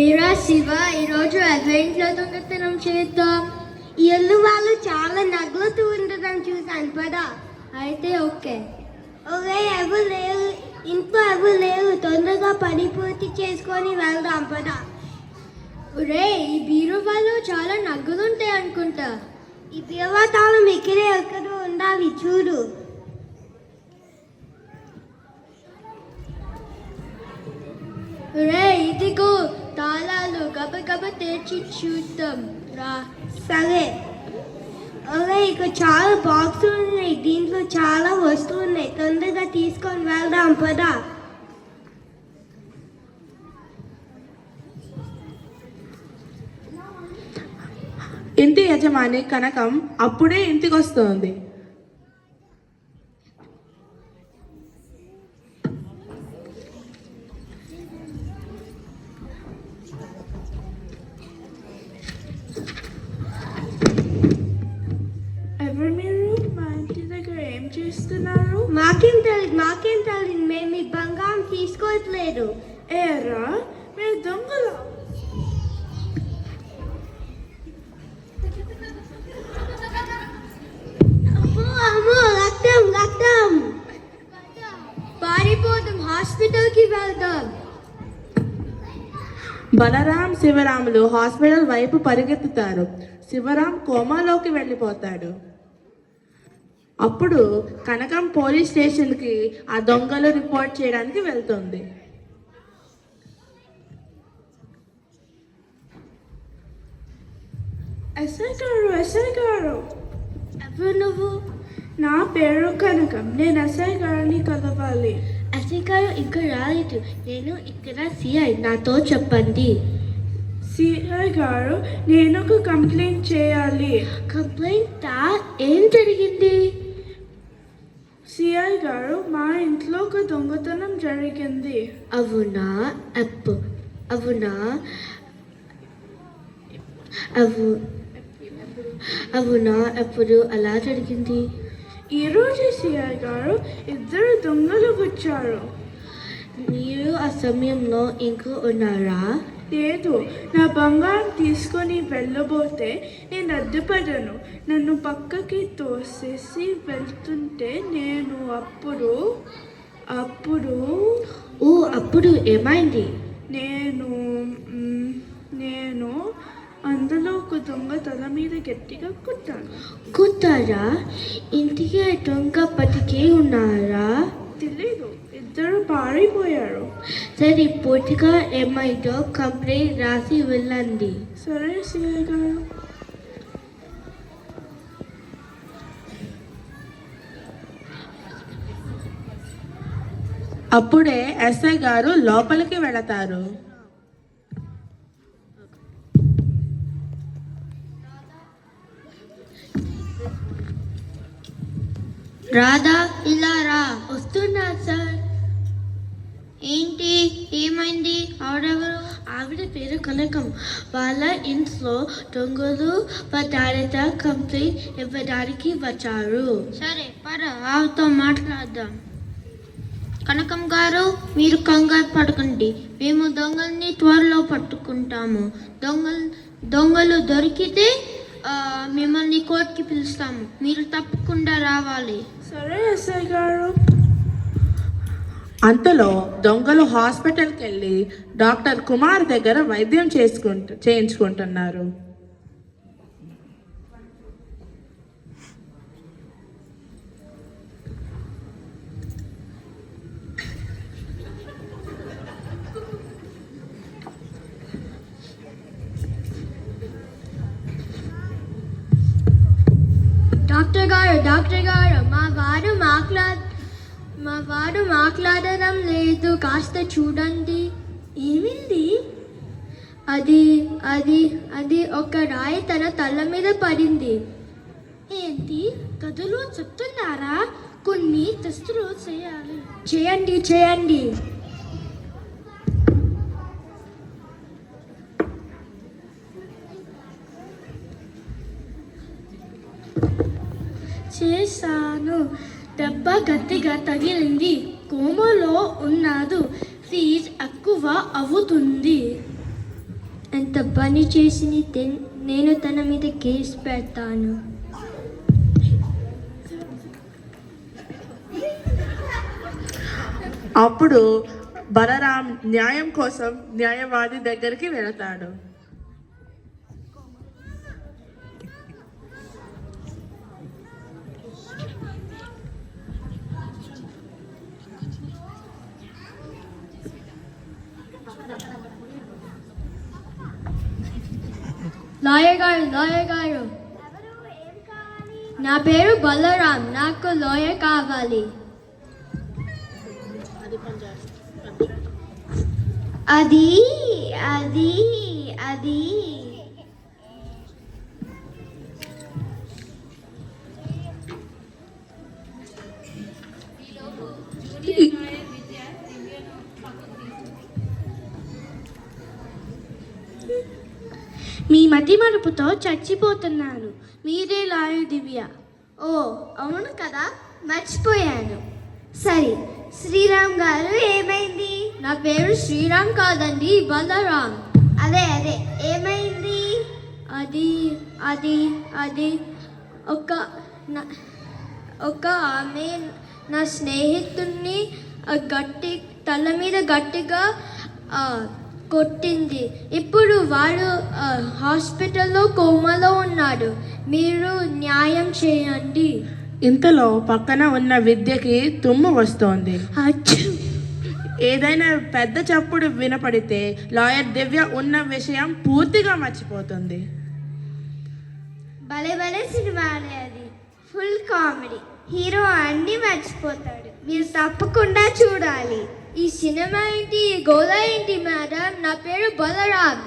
ఏరా శివ ఈరోజు అడ్వెంట్లో దొంగతనం చేద్దాం. ఈ ఇల్లు వాళ్ళు చాలా నగ్లుతూ ఉండడం చూసాను పదా. అయితే ఓకే. ఓకే ఎవరు లేవు. ఇంట్లో ఎవరు లేవు. తొందరగా పని పూర్తి చేసుకొని వెళ్దాం పదా. ఒరే ఈ బీరు వాళ్ళు చాలా నగ్గులు ఉంటాయి అనుకుంటా. ఈ బీరువా తాళం ఇక్కడే ఎక్కడో ఉండాలి చూడు. రే ఇదిగో. తాళాలు గబ గబ తెరిచి చూద్దాం. రా. సరే. అరే ఇక్కడ చాలా బాక్సులు ఉన్నాయి. దీంట్లో చాలా వస్తువులు ఉన్నాయి. తొందరగా తీసుకొని వెళ్దాం పదా. ఇంటి యజమాని కనకం అప్పుడే ఇంటికి వస్తోంది బలరాం శివరాములు హాస్పిటల్ వైపు పరిగెత్తుతారు. శివరాం కోమాలోకి వెళ్ళిపోతాడు. అప్పుడు కనకం పోలీస్ స్టేషన్కి ఆ దొంగలు రిపోర్ట్ చేయడానికి వెళ్తుంది. ఎస్ఐ గారు ఎస్ఐ గారు. ఎవరు నువ్వు? నా పేరు కనకం. నేను ఎస్ఐ గారిని కలవాలి. అసిగారు ఇక్కడ రాలేదు. నేను ఇక్కడ సిఐ. నాతో చెప్పండి. సిఐ గారు నేను ఒక కంప్లైంట్ చేయాలి. కంప్లైంట్? ఏం జరిగింది? సిఐ గారు మా ఇంట్లో ఒక దొంగతనం జరిగింది. అవునా? అప్పు అవునా? అవు అవునా? ఎప్పుడు అలా జరిగింది? ఈరోజు సిఐ గారు ఇద్దరు దొంగలు వచ్చారు. మీరు ఆ సమయంలో ఇంకా ఉన్నారా? లేదు నా బంగారం తీసుకొని వెళ్ళబోతే నేను అడ్డుపడను నన్ను పక్కకి తోసేసి వెళ్తుంటే నేను అప్పుడు అప్పుడు ఓ అప్పుడు ఏమైంది? నేను నేను అందులో ఒక దొంగ తల మీద గట్టిగా కుట్టాను కుట్టారా ఇంటికి ఆ దొంగ బతికే ఉన్నారా? తెలీదు. ఇద్దరు పారిపోయారు. సరే పూర్తిగా ఏమైందో కంప్లైంట్ రాసి వెళ్ళండి. సరే సిఐ గారు. అప్పుడే ఎస్ఐ గారు లోపలికి వెళతారు. రాధా ఇలా రా. వస్తున్నా సార్. ఏంటి? ఏమైంది? ఆవిడెవరు? ఆవిడ పేరు కనకం. వాళ్ళ ఇంట్లో దొంగలు పడ్డారట కంప్లైంట్ ఇవ్వడానికి వచ్చారు. సరే పద. ఆవిడతో మాట్లాడదాం. కనకం గారు మీరు కంగారు పడకండి. మేము దొంగల్ని త్వరలో పట్టుకుంటాము. దొంగలు దొంగలు దొరికితే మిమ్మల్ని కోర్టుకి పిలుస్తాము. మీరు తప్పకుండా రావాలి. సరే ఎస్ఐ గారు. అంతలో దొంగలు హాస్పిటల్కి వెళ్ళి డాక్టర్ కుమార్ దగ్గర వైద్యం చేసుకుంటు చేయించుకుంటున్నారు. డాక్టర్ గారు డాక్టర్ గారు మా మా వాడు మాట్లాడడం లేదు కాస్త చూడండి. ఏమింది? అది అది అది ఒక రాయి తన తల మీద పడింది. ఏంటి? గదులు చెప్తున్నారా? కొన్ని టెస్టులు చేయాలి. చేయండి చేయండి. చేశాను. దెబ్బ గట్టిగా తగిలింది. కోమలో ఉన్నాడు ఫీజ్ ఎక్కువ అవుతుంది. ఎంత పని చేసి నేను తన మీద కేసు పెడతాను. అప్పుడు బలరాం న్యాయం కోసం న్యాయవాది దగ్గరికి వెళతాడు. లాయర్ గారు లాయర్ గారు నా పేరు బలరాం నాకు లోయ కావాలి. అది అది అది. మీ మతి మరుపుతో చచ్చిపోతున్నాను. మీరే లాయర్ దివ్య. ఓ అవును కదా? మర్చిపోయాను. సరే శ్రీరామ్ గారు ఏమైంది? నా పేరు శ్రీరామ్ కాదండి బలరాం అదే అదే. ఏమైంది? అది అది అది ఒక నా- ఒక ఆమె నా స్నేహితుడిని గట్టి తల మీద గట్టిగా కొట్టింది. ఇప్పుడు వాడు హాస్పిటల్లో కోమాలో ఉన్నాడు. మీరు న్యాయం చేయండి. ఇంతలో పక్కన ఉన్న విద్యకి తుమ్ము వస్తోంది. అచ్చు. ఏదైనా పెద్ద చప్పుడు వినపడితే లాయర్ దివ్య ఉన్న విషయం పూర్తిగా మర్చిపోతుంది. భలే భలే సినిమానే అది. Full comedy. హీరో అన్ని మర్చిపోతాడు. మీరు తప్పకుండా చూడాలి. ఈ సినిమా ఏంటి? ఈ గోళ ఏంటి మేడం? నా పేరు బలరామ్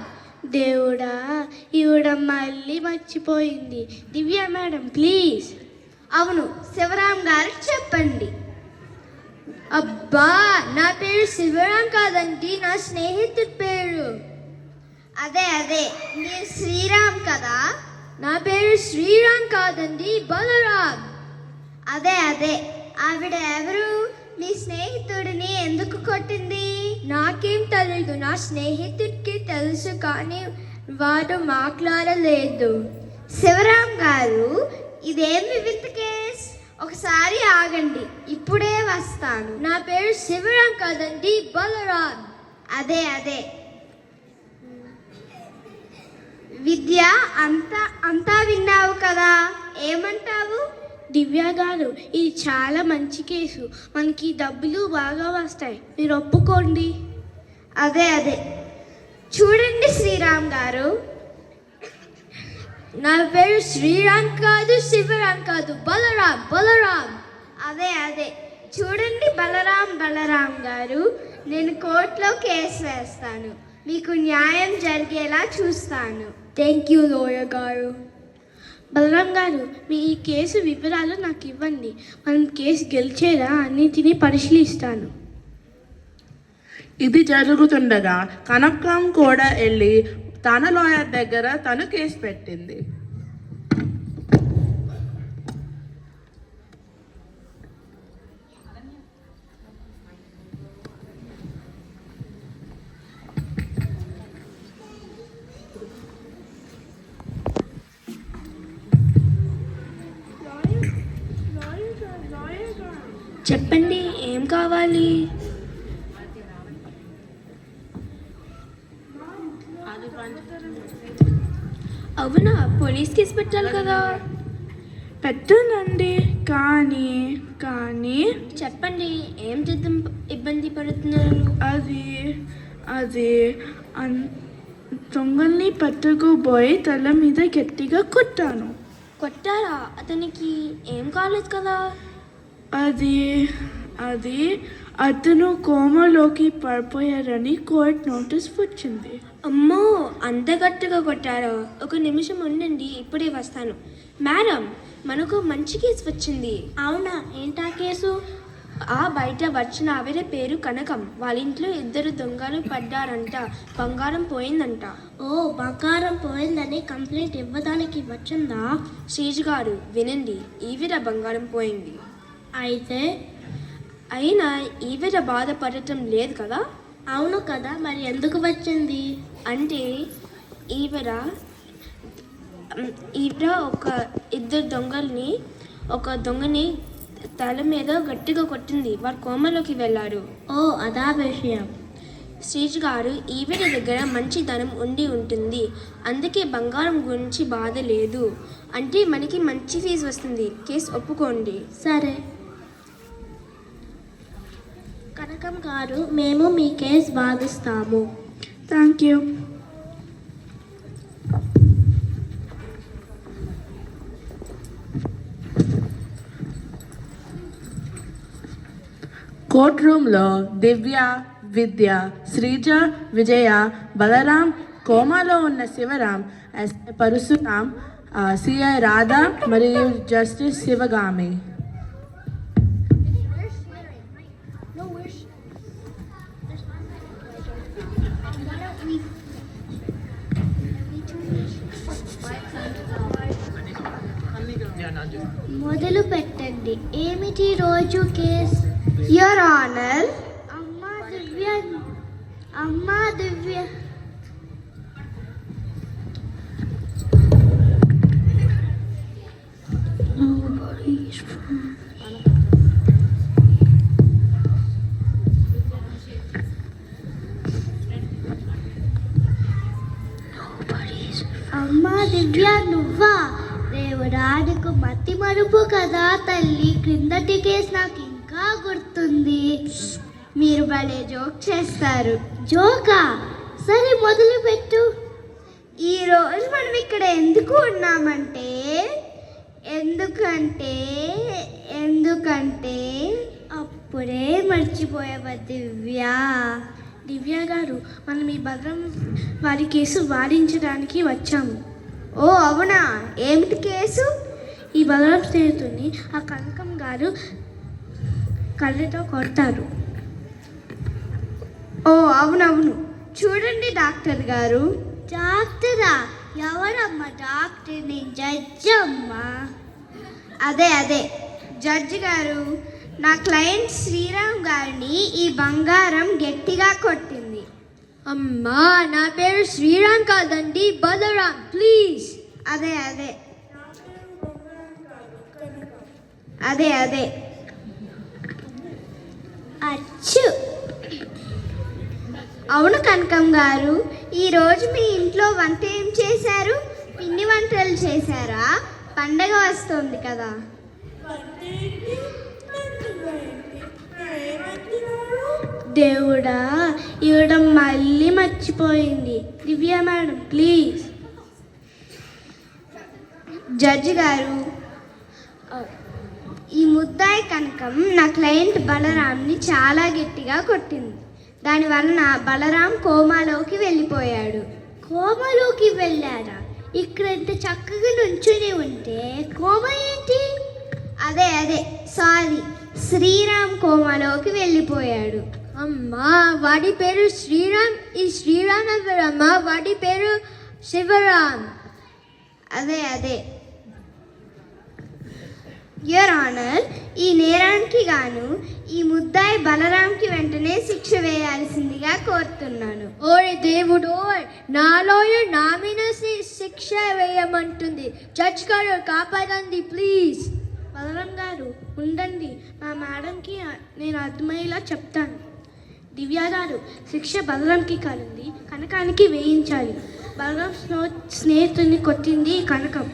దేవుడా ఈవిడ మళ్ళీ మర్చిపోయింది. Divya madam please. అవును శివరాం గారు చెప్పండి. అబ్బా నా పేరు శివరాం కాదండి నా స్నేహితుడి పేరు. అదే అదే మీరు శ్రీరామ్ కదా? నా పేరు శ్రీరామ్ కాదండి బలరామ్ అదే అదే ఆవిడ ఎవరు? మీ స్నేహితుడిని ఎందుకు కొట్టింది? నాకేం తెలీదు. నా స్నేహితుడికి తెలుసు కానీ వాడు మాట్లాడలేదు. శివరాం గారు ఇదేమి విత్ కేస్? ఒకసారి ఆగండి ఇప్పుడే వస్తాను. నా పేరు శివరాం కాదండి బలరాం. అదే అదే. విద్య అంతా అంతా విన్నావు కదా? ఏమంటావు? దివ్య గారు ఇది చాలా మంచి కేసు. మనకి డబ్బులు బాగా వస్తాయి. మీరు ఒప్పుకోండి. అదే అదే. చూడండి శ్రీరామ్ గారు. నా పేరు శ్రీరామ్ కాదు శివరామ్ కాదు. బలరామ్ బలరామ్. అదే అదే. చూడండి బలరాం బలరాం గారు. నేను కోర్టులో కేసు వేస్తాను. మీకు న్యాయం జరిగేలా చూస్తాను. థ్యాంక్ యూ లోయ గారు. బలరాం గారు మీ ఈ కేసు వివరాలు నాకు ఇవ్వండి మనం కేసు గెలిచేలా అన్నిటినీ పరిశీలిస్తాను. ఇది జరుగుతుండగా కనకం కూడా వెళ్ళి తన లాయర్ దగ్గర తను కేసు పెట్టింది. చెప్పండి ఏం కావాలి? అవునా పోలీస్ కేసు పెట్టాలి కదా? పెట్టానండి కానీ కానీ చెప్పండి ఏం చేద్దాం ఇబ్బంది పడుతున్నారు? అది అది అన్ దొంగల్ని పట్టుకుపోయి తల మీద గట్టిగా కొట్టాను. కొట్టారా? అతనికి ఏం కాలేదు కదా? అది అది అతను కోమలోకి పడిపోయారని కోర్ట్ నోటీస్ వచ్చింది అమ్మో అంత గట్టిగా కొట్టారా? ఒక నిమిషం ఉండండి ఇప్పుడే వస్తాను. మేడం మనకు మంచి కేసు వచ్చింది. అవునా? ఏంటా కేసు? ఆ బయట వచ్చిన ఆవిడ పేరు కనకం. వాళ్ళ ఇంట్లో ఇద్దరు దొంగలు పడ్డారంట. బంగారం పోయిందంట. ఓ బంగారం పోయిందని కంప్లైంట్ ఇవ్వడానికి వచ్చిందా? శ్రీజ్ గారు వినండి. ఈవిడ బంగారం పోయింది. అయితే అయినా ఈవిడ బాధపడటం లేదు కదా? అవును కదా మరి ఎందుకు వచ్చింది? అంటే ఈవిడ ఈవిడ ఒక ఇద్దరు దొంగల్ని ఒక దొంగని తల మీద గట్టిగా కొట్టింది. వారు కోమలోకి వెళ్ళారు. ఓ అదా విషయం. శ్రీజ్ గారు ఈవిడ దగ్గర మంచి ధనం ఉండి ఉంటుంది. అందుకే బంగారం గురించి బాధ లేదు. అంటే మనకి మంచి ఫీజు వస్తుంది. కేసు ఒప్పుకోండి. సరే. కనకం గారు మేము మీ కేసు వాదిస్తాము. థ్యాంక్ యూ కోర్ట్ రూమ్లో దివ్య విద్య శ్రీజ విజయ బలరాం కోమాలో ఉన్న శివరాం ఎస్ పరశురాం సిఐ రాధా మరియు జస్టిస్ శివగామి. మొదలు పెట్టండి ఏమిటి రోజు కేస్? యువర్ ఆనర్ అమ్మా దివ్య. అమ్మా దివ్య. అమ్మా మట్టి మరుపు కదా తల్లి. క్రిందటి కేసు నాకు ఇంకా గుర్తుంది. మీరు భలే జోక్ చేస్తారు. జోకా? సరే మొదలు పెట్టు ఈరోజు మనం ఇక్కడ ఎందుకు ఉన్నామంటే ఎందుకంటే ఎందుకంటే అప్పుడే మర్చిపోయావా దివ్య? దివ్య గారు మనం ఈ భద్రం వారి కేసు వాదించడానికి వచ్చాము. ఓ అవునా? ఏమిటి కేసు? ఈ బలరాం స్నేహితుడిని ఆ కనకం గారు కళ్ళతో కొడతారు. ఓ అవునవును. చూడండి డాక్టర్ గారు. డాక్టరా? ఎవరమ్మా డాక్టర్ నేను జడ్జి అమ్మా అదే అదే. జడ్జి గారు నా క్లయింట్ శ్రీరామ్ గారిని ఈ బంగారం గట్టిగా కొట్టింది. అమ్మా నా పేరు శ్రీరామ్ కాదండి బలరాం ప్లీజ్. అదే అదే. అదే అదే అచ్చు అవును కనకం గారు ఈరోజు మీ ఇంట్లో వంట ఏం చేశారు? పిండి వంటలు చేశారా? పండగ వస్తుంది కదా. దేవుడా ఈవిడ మళ్ళీ మర్చిపోయింది. Divya madam please. జడ్జి గారు. ఈ ముద్దాయి కనకం నా క్లయింట్ బలరాంని చాలా గట్టిగా కొట్టింది. దాని వలన బలరాం కోమాలోకి వెళ్ళిపోయాడు. కోమాలోకి వెళ్ళారా ఇక్కడ ఇంత చక్కగా నుంచుని ఉంటే కోమా ఏంటి? అదే అదే సారీ శ్రీరామ్ కోమాలోకి వెళ్ళిపోయాడు. అమ్మా వాడి పేరు శ్రీరామ్ ఈ శ్రీరామ్ ఎవరమ్మా వాడి పేరు శివరామ్. అదే అదే యువర్ ఆనర్ ఈ నేరానికి గాను ఈ ముద్దాయి బలరాంకి వెంటనే శిక్ష వేయాల్సిందిగా కోరుతున్నాను. ఓరి దేవుడు నా లాయర్ నా మీద శిక్ష వేయమంటుంది. జడ్జ్ గారు కాపాడండి ప్లీజ్. బలరాం గారు ఉండండి. మా మేడంకి నేను అర్థమయ్యేలా చెప్తాను. దివ్య గారు శిక్ష బలరాంకి కాదండి కనకానికి వేయించాలి. బలరాం స్నో స్నేహితుడిని కొట్టింది కనకం.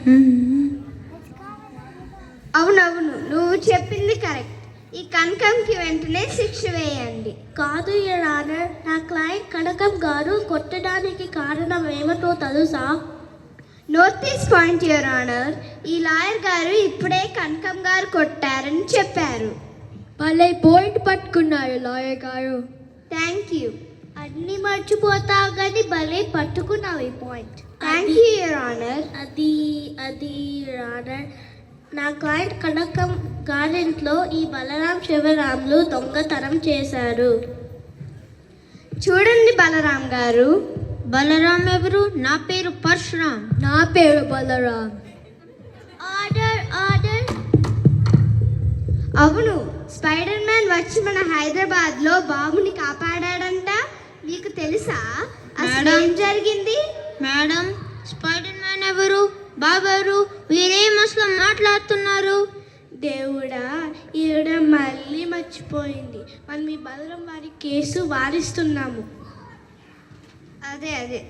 అవునవును నువ్వు చెప్పింది కరెక్ట్. ఈ కనకంకి వెంటనే శిక్ష వేయండి. కాదు ఆనర్. నా క్లయింట్ కనకం గారు కొట్టడానికి కారణం ఏమిటో తెలుసా? Notice point your honour. ఈ లాయర్ గారు ఇప్పుడే కనకం గారు కొట్టారని చెప్పారు. భలే పాయింట్ పట్టుకున్నారు లాయర్ గారు. థ్యాంక్ యూ అన్ని మర్చిపోతావు కానీ భలే పట్టుకున్నావు ఈ point. Thank you your honour. అది అది రానర్ నా క్లయింట్ కనకం గారింట్లో ఈ బలరాం శివరాములు దొంగతనం చేశారు. చూడండి బలరాం గారు. బలరాం ఎవరు? నా పేరు పరశురామ్ నా పేరు బలరాం. Order order. అవును స్పైడర్ మ్యాన్ వచ్చి మన హైదరాబాద్లో బాబుని కాపాడాడంట. మీకు తెలుసా? అసలు ఏం జరిగింది? మేడం. బాబెవరు వీరేం అసలు మాట్లాడుతున్నారు? దేవుడా ఈవిడ మళ్ళీ మర్చిపోయింది. మనం ఈ బలరం వారి కేసు వారిస్తున్నాము. అదే అదే.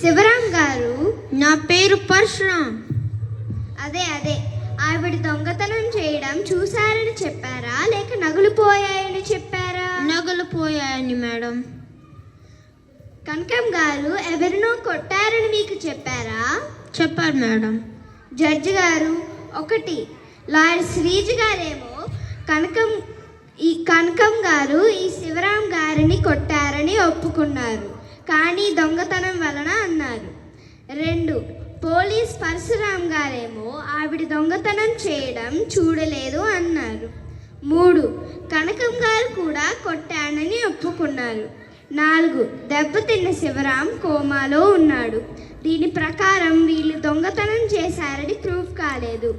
శివరాం గారు? నా పేరు పరశురాం. అదే అదే. ఆవిడ దొంగతనం చేయడం చూశారని చెప్పారా? లేక నగలు పోయాయని చెప్పారా? నగలు పోయాయని మేడం. కనకం గారు ఎవరినో కొట్టారని మీకు చెప్పారా? చెప్పారు మేడం. జడ్జి గారు ఒకటి. లాయర్ శ్రీజ గారేమో కనకం ఈ కనకం గారు ఈ శివరాం గారిని కొట్టారని ఒప్పుకున్నారు. కానీ దొంగతనం వలన అన్నారు. రెండు. పోలీస్ పరశురాం గారేమో ఆవిడ దొంగతనం చేయడం చూడలేదు అన్నారు. మూడు. కనకం గారు కూడా కొట్టానని ఒప్పుకున్నారు. నాలుగు. దెబ్బతిన్న శివరాం కోమాలో ఉన్నాడు. దీని ప్రకారం వీళ్ళు దొంగతనం చేశారని ప్రూఫ్ కాలేదు.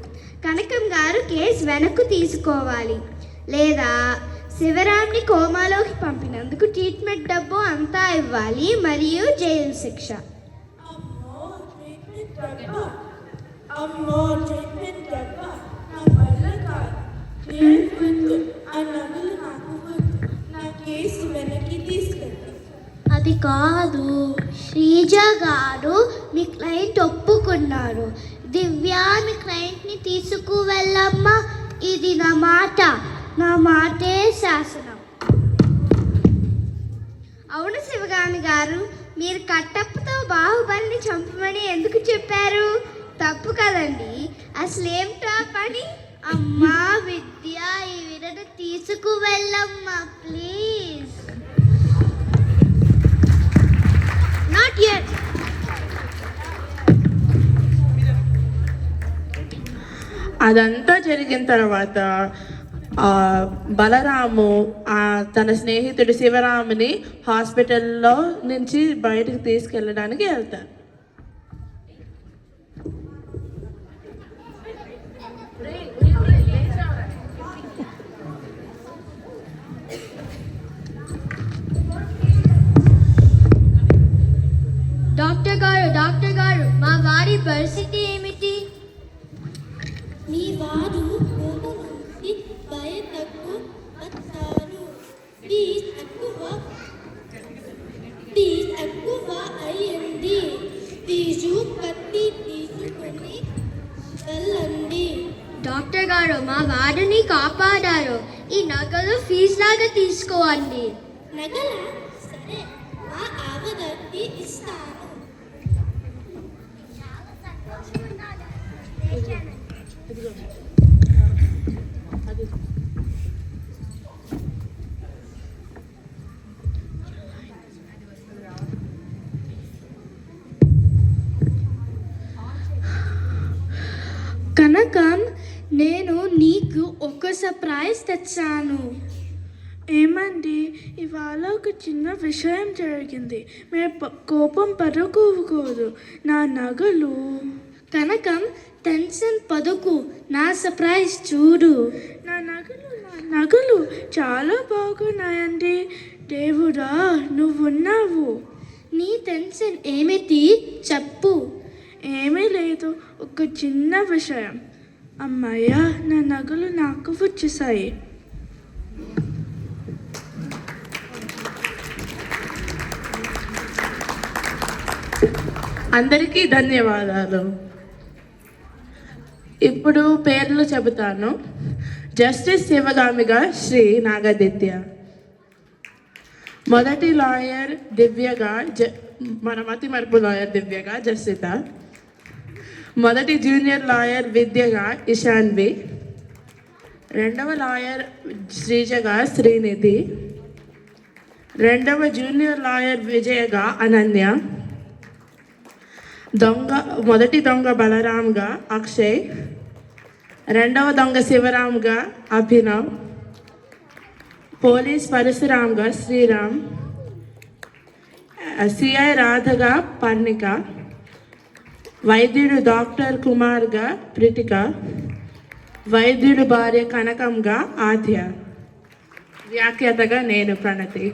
కనకం గారు కేసు వెనక్కు తీసుకోవాలి. లేదా శివరాంని కోమాలోకి పంపినందుకు ట్రీట్మెంట్ డబ్బు అంతా ఇవ్వాలి మరియు జైలు శిక్ష. అమ్మో నా నాకు కేసు వెనక్కి తీసుకెళ్ళి అది కాదు శ్రీజ గారు మీ క్లయింట్ ఒప్పుకున్నారు. దివ్యా మీ క్లయింట్ని తీసుకువెళ్ళమ్మా. ఇది నా మాట. నా మాటే శాసనం. అవును శివగామి గారు మీరు కట్టప్పతో బాహుబలిని చంపమని ఎందుకు చెప్పారు? తప్పు కదండి. అసలు ఏమిటా పని? అమ్మా విద్య తీసుకువెళ్ళమ్మా ప్లీజ్ నాట్ యెట్ అదంతా జరిగిన తర్వాత బలరాము తన స్నేహితుడు శివరాముని హాస్పిటల్లో నుంచి బయటకు తీసుకెళ్ళడానికి వెళ్తారు. డాక్టర్ గారు డాక్టర్ గారు మా వారి పరిస్థితి ఏమిటి? మీ వారు బయటకు వస్తారు ప్లీజ్ ఎక్కువ ప్లీజ్ ఎక్కువ అయ్యింది తీసు కత్తి తీసుకొని వెళ్ళండి. డాక్టర్ గారు మా వారిని కాపాడారు. ఈ నగలు ఫీజు లాగా తీసుకోండి. నగల సరే మా ఆవదత్తి ఇస్తాను కనకం నేను నీకు ఒక సర్ప్రైజ్ తెచ్చాను. ఏమండి? ఇవాళ ఒక చిన్న విషయం జరిగింది. మీరు కోపం పడుకోకూడదు నా నగలు కనకం టెన్షన్ పదుకు నా సర్ప్రైజ్ చూడు. నా నగలు నా నగలు చాలా బాగున్నాయండి. దేవుడా నువ్వున్నావు. నీ టెన్షన్ ఏమిటి? చెప్పు. ఏమీ లేదు ఒక చిన్న విషయం. అమ్మయ్య నా నగలు నాకు వచ్చేసాయి అందరికీ ధన్యవాదాలు. ఇప్పుడు పేర్లు చెబుతాను. జస్టిస్ శివగామిగా శ్రీ నాగదిత్య. మొదటి లాయర్ దివ్యగా జ మన మతి మరుపు లాయర్ దివ్యగా జస్సిత. మొదటి జూనియర్ లాయర్ విద్యగా ఇషాన్వి. రెండవ లాయర్ శ్రీజగా శ్రీనిధి. రెండవ జూనియర్ లాయర్ విజయగా అనన్య. దొంగ మొదటి దొంగ బలరామ్గా అక్షయ్ రెండవ దొంగ శివరామ్గా అభినవ్ పోలీస్ పరశురామ్గా శ్రీరామ్ సిఐ రాధగా పర్ణిక వైద్యుడు డాక్టర్ కుమార్గా ప్రితిక వైద్యుడు భార్య కనకంగా ఆద్య. వ్యాఖ్యాతగా నేను ప్రణతి.